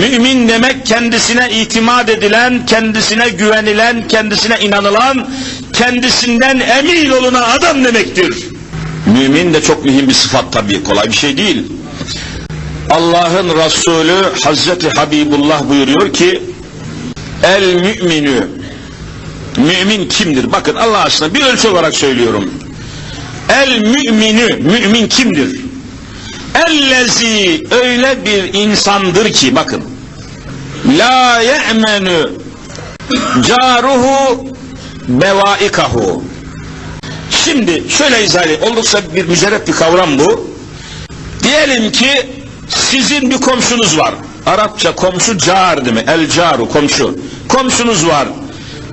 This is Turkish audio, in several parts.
Mümin demek kendisine itimat edilen, kendisine güvenilen, kendisine inanılan, kendisinden emin olunan adam demektir. Mümin de çok mühim bir sıfat tabii, kolay bir şey değil. Allah'ın Resulü Hazreti Habibullah buyuruyor ki, El müminü, mümin kimdir? Bakın Allah aşkına bir ölçü olarak söylüyorum. El müminü, mümin kimdir? Ellezi öyle bir insandır ki bakın. La ye'menü caruhu bevaikahu. Şimdi şöyle izah edeyim. Oldukça bir mücerret bir kavram bu. Diyelim ki sizin bir komşunuz var. Arapça komşu car demek. El caru komşu. Komşunuz var.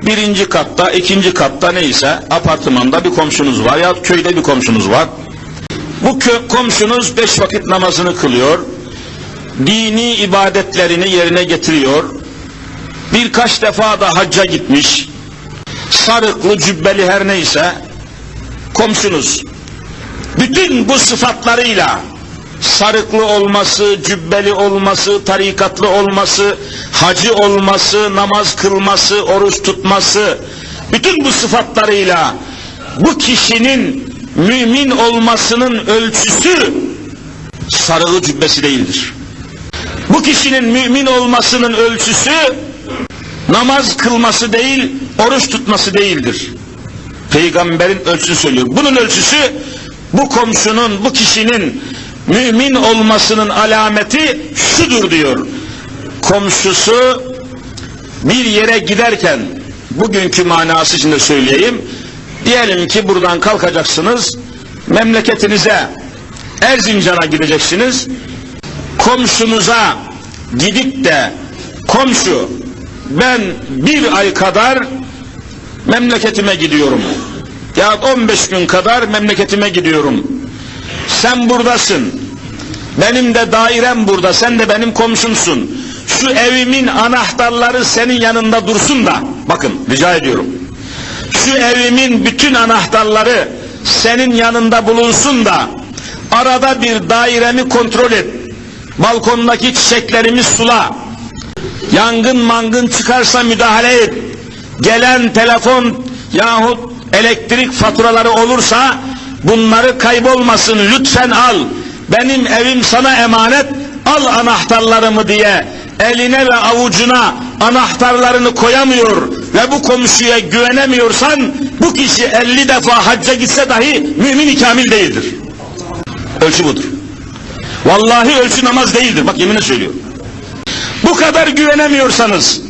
Birinci katta, ikinci katta neyse apartmanda bir komşunuz var ya köyde bir komşunuz var. Bu komşunuz beş vakit namazını kılıyor. Dini ibadetlerini yerine getiriyor. Birkaç defa da hacca gitmiş. Sarıklı, cübbeli her neyse komşunuz. Bütün bu sıfatlarıyla sarıklı olması, cübbeli olması, tarikatlı olması, hacı olması, namaz kılması, oruç tutması, bütün bu sıfatlarıyla bu kişinin mümin olmasının ölçüsü sarığı cübbesi değildir. Bu kişinin mümin olmasının ölçüsü namaz kılması değil, oruç tutması değildir. Peygamberin ölçüsünü söylüyor. Bunun ölçüsü bu komşunun, bu kişinin mümin olmasının alameti şudur diyor. Komşusu bir yere giderken bugünkü manası içinde söyleyeyim. Diyelim ki buradan kalkacaksınız, memleketinize Erzincan'a gideceksiniz. Komşunuza gidip de komşu ben bir ay kadar memleketime gidiyorum. Ya 15 gün kadar memleketime gidiyorum. Sen buradasın. Benim de dairem burada. Sen de benim komşumsun. Şu evimin anahtarları senin yanında dursun da. Bakın rica ediyorum. Şu evimin bütün anahtarları senin yanında bulunsun da arada bir dairemi kontrol et. Balkondaki çiçeklerimi sula. Yangın mangın çıkarsa müdahale et. Gelen telefon yahut elektrik faturaları olursa bunları kaybolmasın lütfen al. Benim evim sana emanet al anahtarlarımı diye eline ve avucuna anahtarlarını koyamıyor ve bu komşuya güvenemiyorsan bu kişi 50 defa hacca gitse dahi mümin kamil değildir. Ölçü budur. Vallahi ölçü namaz değildir. Bak yeminle söylüyorum. Bu kadar güvenemiyorsanız,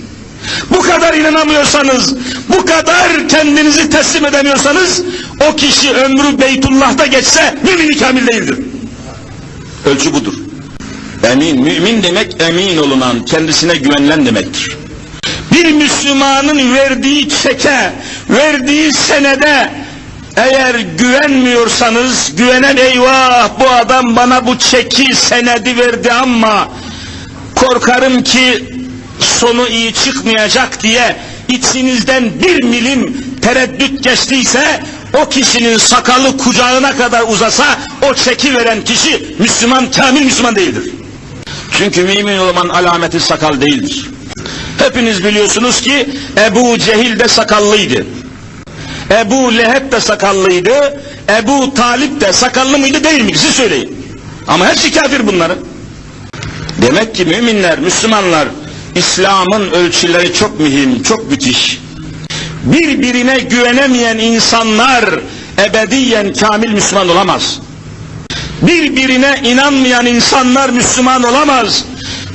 bu kadar inanamıyorsanız, bu kadar kendinizi teslim edemiyorsanız o kişi ömrü Beytullah'ta geçse mümin kamil değildir. Ölçü budur. Emin, mümin demek emin olunan, kendisine güvenilen demektir. Bir Müslümanın verdiği çeke, verdiği senede eğer güvenmiyorsanız, güvenen eyvah bu adam bana bu çeki, senedi verdi ama korkarım ki sonu iyi çıkmayacak diye içinizden bir milim tereddüt geçtiyse o kişinin sakalı kucağına kadar uzasa o çeki veren kişi Müslüman, kamil Müslüman değildir. Çünkü mümin olmanın alameti sakal değildir. Hepiniz biliyorsunuz ki Ebu Cehil de sakallıydı. Ebu Leheb de sakallıydı. Ebu Talip de sakallı mıydı değil miydi? Siz söyleyin. Ama hepsi kafir bunların. Demek ki müminler, Müslümanlar İslam'ın ölçüleri çok mühim, çok müthiş. Birbirine güvenemeyen insanlar ebediyen kamil Müslüman olamaz. Birbirine inanmayan insanlar Müslüman olamaz.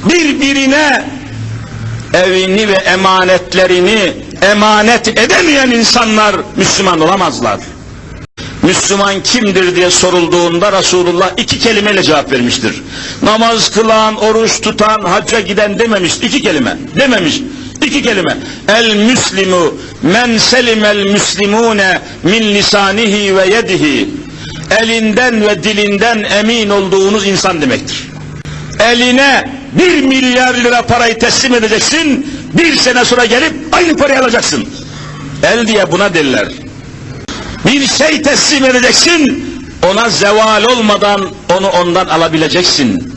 Birbirine evini ve emanetlerini emanet edemeyen insanlar Müslüman olamazlar. Müslüman kimdir diye sorulduğunda Resulullah iki kelimeyle cevap vermiştir. Namaz kılan, oruç tutan, hacca giden dememiş. iki kelime. Dememiş. İki kelime. El müslimu men selimel müslimune min lisanihi ve yedihi. Elinden ve dilinden emin olduğunuz insan demektir. Eline bir milyar lira parayı teslim edeceksin, bir sene sonra gelip aynı parayı alacaksın. El diye buna derler. Bir şey teslim edeceksin, ona zeval olmadan onu ondan alabileceksin.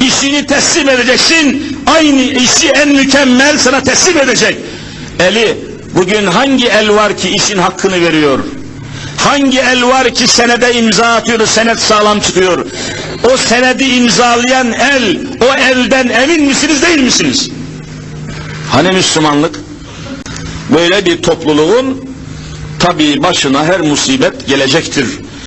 işini teslim edeceksin. Aynı işi en mükemmel sana teslim edecek. Eli bugün hangi el var ki işin hakkını veriyor? Hangi el var ki senede imza atıyor, senet sağlam çıkıyor? O senedi imzalayan el, o elden emin misiniz değil misiniz? Hani Müslümanlık? Böyle bir topluluğun tabii başına her musibet gelecektir.